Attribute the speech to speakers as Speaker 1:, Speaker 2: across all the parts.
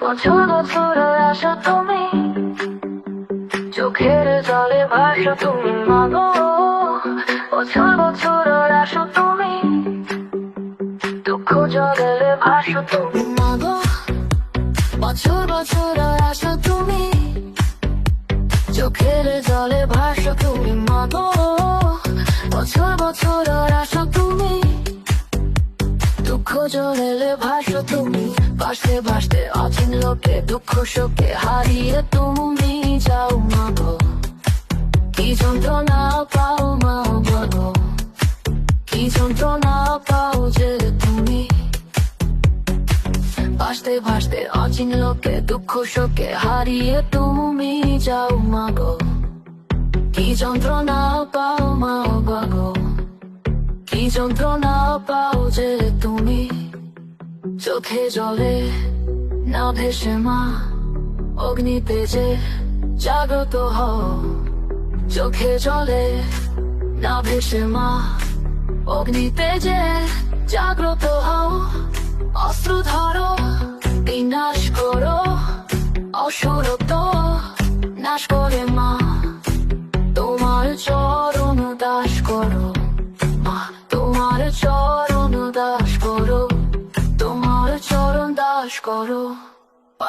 Speaker 1: বছর বছরে আসো তুমি চোখের জলে ভাসো তুমি মাগো বছর বছর আসো তুমি চোখের জলে ভাসো তুমি মাগো বছর দুঃখ জলে ভাসো তুমি। ভাসতে ভাসতে অচিন লোকে দুঃখ শোকে হারিয়ে তুমি যাও মাগো কি যন্ত্রণা পাও মা বলো কি যন্ত্রণা পাও যে তুমি। ভাসতে ভাসতে অচিন লোকে দুঃখ শোকে হারিয়ে তুমি যাও মাগো কি যন্ত্রণা পাও মা বাগো কি যন্ত্রণা পাও যে তুমি। চোখে জলে না ভেসে মা অগ্নিতে যে জাগ্রত হও চোখে জলে না ভেসে মা অগ্নিতে যে জাগ্রত হও অস্ত্র বিনাশ করো অসুরত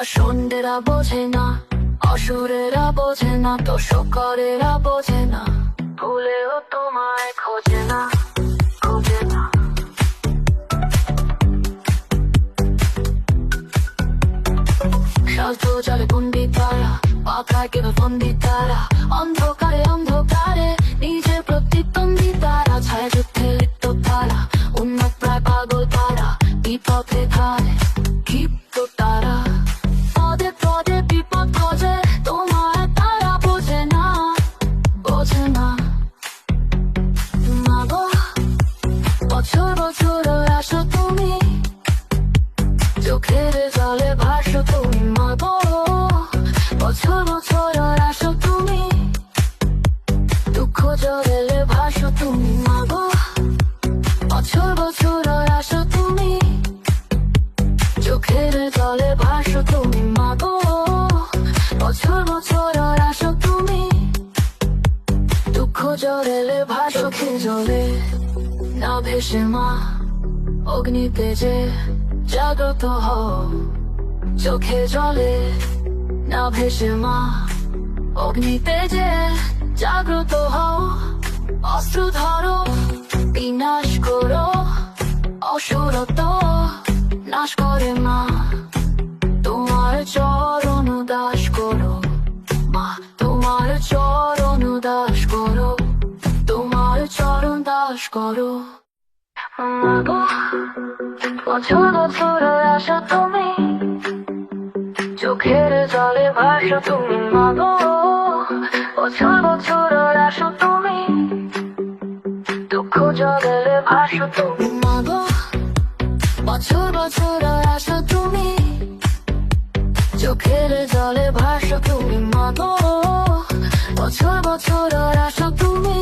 Speaker 1: পাষণ্ডেরা বোঝে না অসুরেরা বোঝে না, তো শকরেরা বোঝে না। ভুলেও তোমায় খোঁজে না শাস্ত্র জলে পণ্ডিত তারা পাখায় কেবল পণ্ডিত তারা, অন্ধকারে অন্ধকারে নিজের প্রতিদ্বন্দ্বী তারা, ছায়া যুদ্ধে লিপ্ত তারা, উন্নত প্রায় পাগল তারা, বিপথে ধারে দুঃখ জলে ভাসো তুমি মাগো। বছর বছর আসো তুমি। চোখের জলে ভাসো তুমি মাগো। বছর বছর আসো তুমি। দুঃখ জলে ভাসো জলে? না ভেসে মা, অগ্নিতে যে জাগ্রত চোখে জলে, না ভেসে মা, অগ্নিতে জাগ্রত হও অস্ত্র ধরো বিনাশ করো, অসুরত নাশ করে মা। তোমার চরণ দাস করো মা, তোমার চরণ দাস করো, তোমার চরণ দাস করো। বছর বছর আসো তুমি, চোখের জলে ভাসো তুমি, মাগো। বছর বছর আসো তুমি। দুঃখ জগলে ভাসো তুমি। মাগো, বছর বছর আসো তুমি। চোখের জলে ভাসো তুমি। মাগো, বছর বছর আসো তুমি।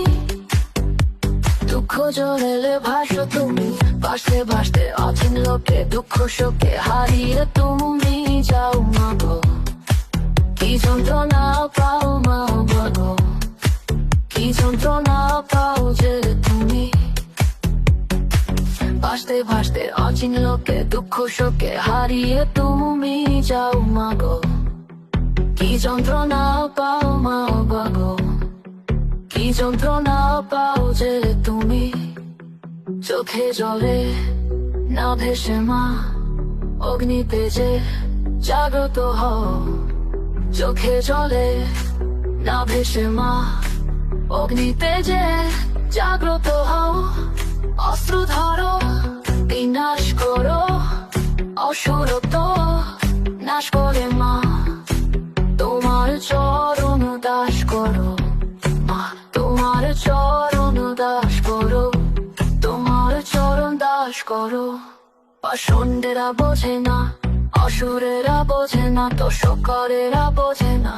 Speaker 1: দুঃখ জলে ভাসো তুমি। ভাসতে ভাসতে অচিন লোকে, দুঃখ শোকে হারিয়ে তুমি। যাও মাগো। কি যন্ত্রণা পাও মা বলো? কি যন্ত্রণা পাও যে তুমি? ভাসতে ভাসতে অচিন লোকে, দুঃখ শোকে হারিয়ে তুমি যাও মাগো কি যন্ত্রণা পাও মা বাগো কি যন্ত্রণা পাও যে তুমি? চোখে জলে না ভেসে মা, অগ্নিতে যে চোখে জলে, না ভেসে মা। অগ্নিতে যে জাগ্রত হও, অস্ত্র ধরো, বিনাশ করো অসুরত নাশ করে মা। তোমার চরণ দাস করো মা, তোমার চরণ দাস করো, তোমার চরণ দাস করো। পাষণ্ডেরা বোঝে না অসুরেরা বোঝে না তো শকরেরা বোঝে না।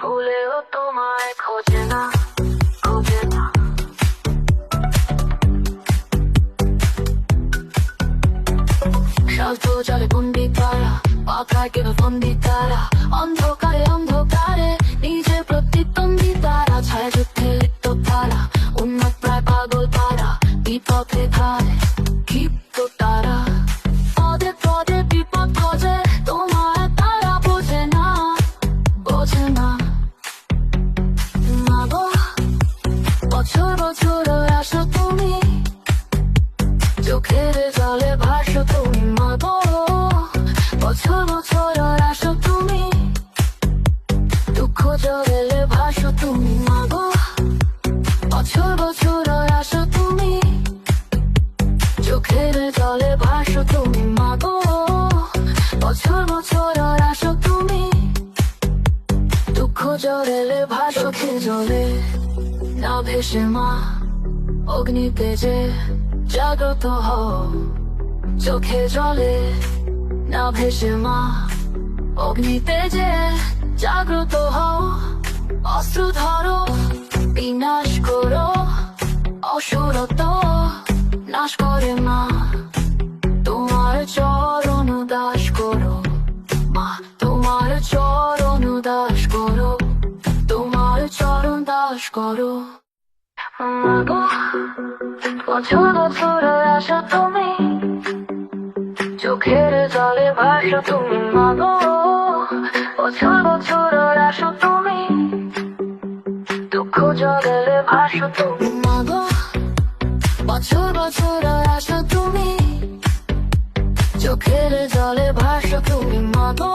Speaker 1: ভুলেও তোমায় খোঁজে না জলে বন্দি তারা পাতায় কেবল বন্দি তারা? অন্ধকারে অন্ধকারে নিজের প্রতিদ্বন্দ্বী তারা। ছায়া যুদ্ধে লিপ্ত তারা উন্নত প্রায় পাগল তারা, বিপথে ধারে ক্ষিপ্ত তারা। জলে ভাসো তুমি মাগো বছর তুমি। চোখের জলে ভাসো তুমি মাগো বছর বছর আসো তুমি। দুঃখ জলে ভাসো জলে। না ভেসে মা অগ্নি তেজে চোখে জলে, না ভেসে মা অগ্নি তেজে জাগ্রত হও। অস্ত্র ধরো, বিনাশ করো অসুরত নাশ করে মা। তোমার চরণ দাস করো, মা। তোমার চরণ দাস করো, তোমার চরণ দাস করো। বছর বছর আসো তুমি, চোখের জলে ভাসো তুমি মাগো বছর বছর আসো তুমি জলে ভাসো তুমি। মাগো, বছর বছর আসো তুমি। চোখের জলে ভাসো তুমি, মাগো,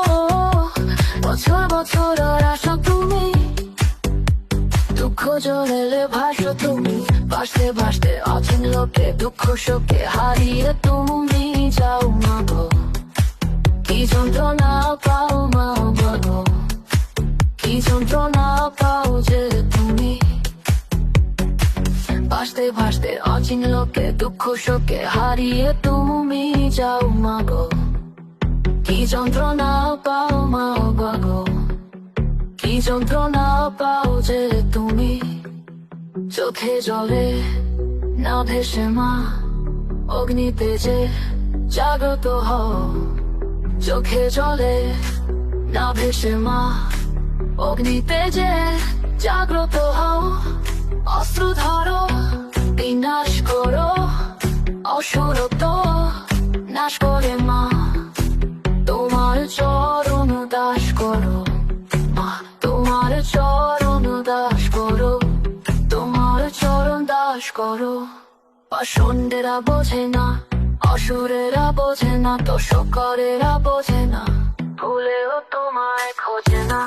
Speaker 1: বছর বছর আসো তুমি। দুঃখ জলে ভাসো তুমি, ভাসতে ভাসতে অচিন লোকে দুঃখ শোকে হারিয়ে তুমি যাও, মাগো। কি যন্ত্রণা পাও মা মাগো। কি যন্ত্রণা পাও যে ভাসতে ভাসতে অচিন লোকে, দুঃখ শোকে হারিয়ে তুমি যাও মাগো। কি যন্ত্রণা পাও মা মাগো কি যন্ত্রণা পাও যে তুমি? চোখে জলে না ভেসে মা অগ্নি তেজে জাগ্রত হও। চোখে জলে না ভেসে মা অগ্নি তেজে জাগ্রত হও। অস্ত্র ধরো, বিনাশ করো অসুরত নাশ করে মা। তোমার চরণ দাস করো, মা। তোমার চরণ দাস করো, তোমার চরণ দাস করো। পাষণ্ডেরা বোঝে না, অসুরেরা বোঝে না তো শকরেরা বোঝে না। ভুলেও তোমায় খোঁজে না।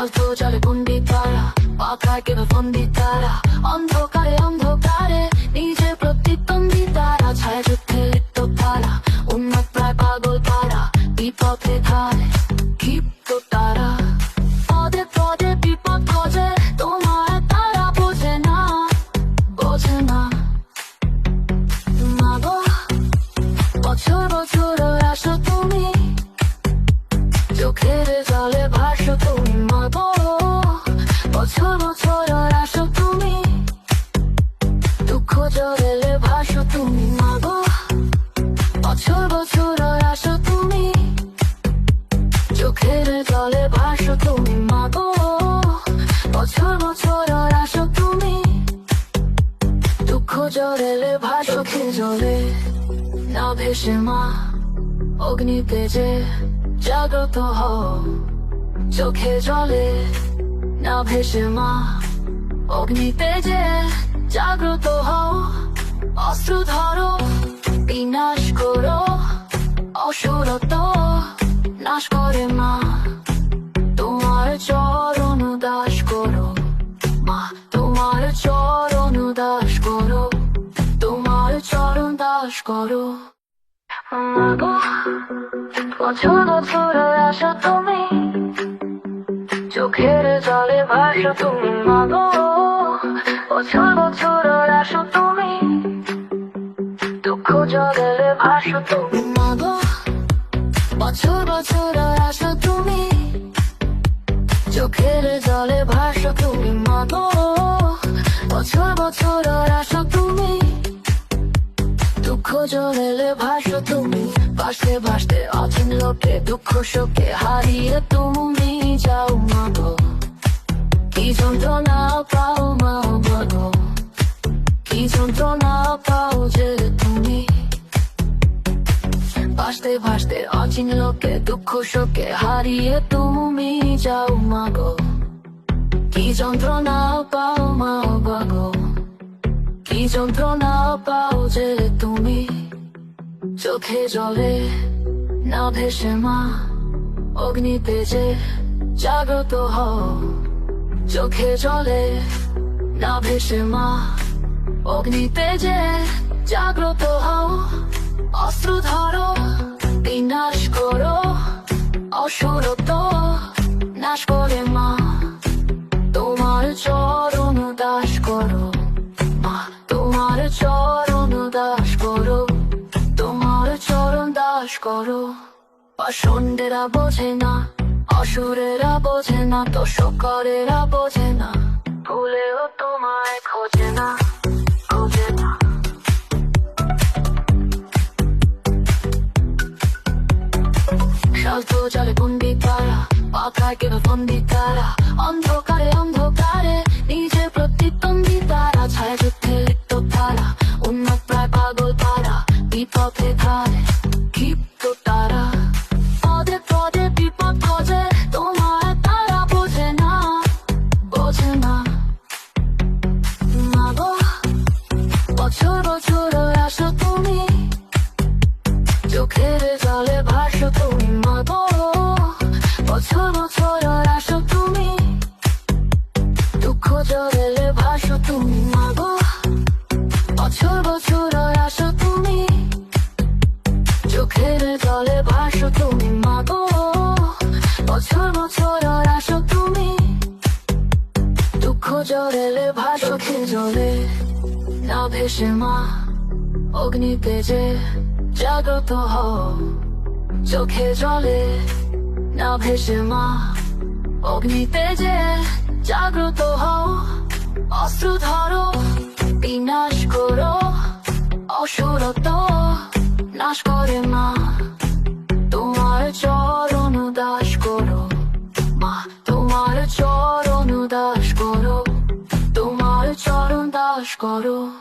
Speaker 1: স্বার্থ জলে বন্দি তারা পাতায় কেবল বন্দি তারা অন্ধকারে অন্ধকারে নিজের প্রতিদ্বন্দ্বী তারা ছায়া যুদ্ধে লিপ্ত তারা উন্নত প্রায় পাগল তারা বিপথে ধারে ক্ষিপ্ত তারা অগ্নি তেজে জাগ্রত হও চোখে জলে না ভেসে মা অগ্নি তেজে জাগ্রত হও অস্ত্র ধরো বিনাশ করো অসুরত নাশ করে মা তোমার চরণ দাস করো মা তোমার চরণ দাস করো তোমার চরণ দাস করো বছর বছর আসো তুমি চোখের জলে ভাসো তুমি মাগো বছর বছর আসো তুমি দুঃখ জলে ভাসো তুমি মাগো বছর বছর আসো তুমি চোখের জলে ভাসো তুমি মাগো ভাসো তুমি ভাসতে ভাসতে অচিন লোকে, দুঃখ শোকে হারিয়ে তুমি যাও মাগো। কি যন্ত্রণা পাও মা বলো কি যন্ত্রণা পাও যে তুমি। ভাসতে ভাসতে অচিন লোকে, দুঃখ শোকে হারিয়ে তুমি যাও মাগো। কি যন্ত্রণা পাও মা বাগো কি যন্ত্রণা পাও যে তুমি। চোখে জলে না ভেসে মা, অগ্নি তেজে জাগ্রত হও। চোখে জলে না ভেসে মা, অগ্নি তেজে জাগ্রত হও। অস্ত্র ধরো, বিনাশ করো অসুরত পাষণ্ডেরা বোঝে না, অসুরেরা বোঝে না তো শকরেরা বোঝে না। ভুলেও তোমায় খোঁজে না তারা, পাতায় বন্দি তারা, অন্ধকারে অন্ধকারে নিজের প্রতিদ্বন্দ্বী তারা, ছায়া যুদ্ধে লিপ্ত তারা উন্নত প্রায় পাগল তারা, বিপথে ধারে ক্ষিপ্ত তারা। ভাসো তুমি, মাগো। আসো তুমি। চোখের জলে ভাসো তুমি, মাগো। বছর বছর আসো তুমি। দুঃখ জলে ভাসো খে জলে না ভেসে মা অগ্নিতে যে জাগ্রত হও। চোখে জলে, না ভেসে মা জাগ্রত হও। অস্ত্র ধরো, বিনাশ করো অসুরত নাশ করে মা। তোমার চরণ দাস করো, মা। তোমার চরণ দাস করো, তোমার চরণ দাস করো।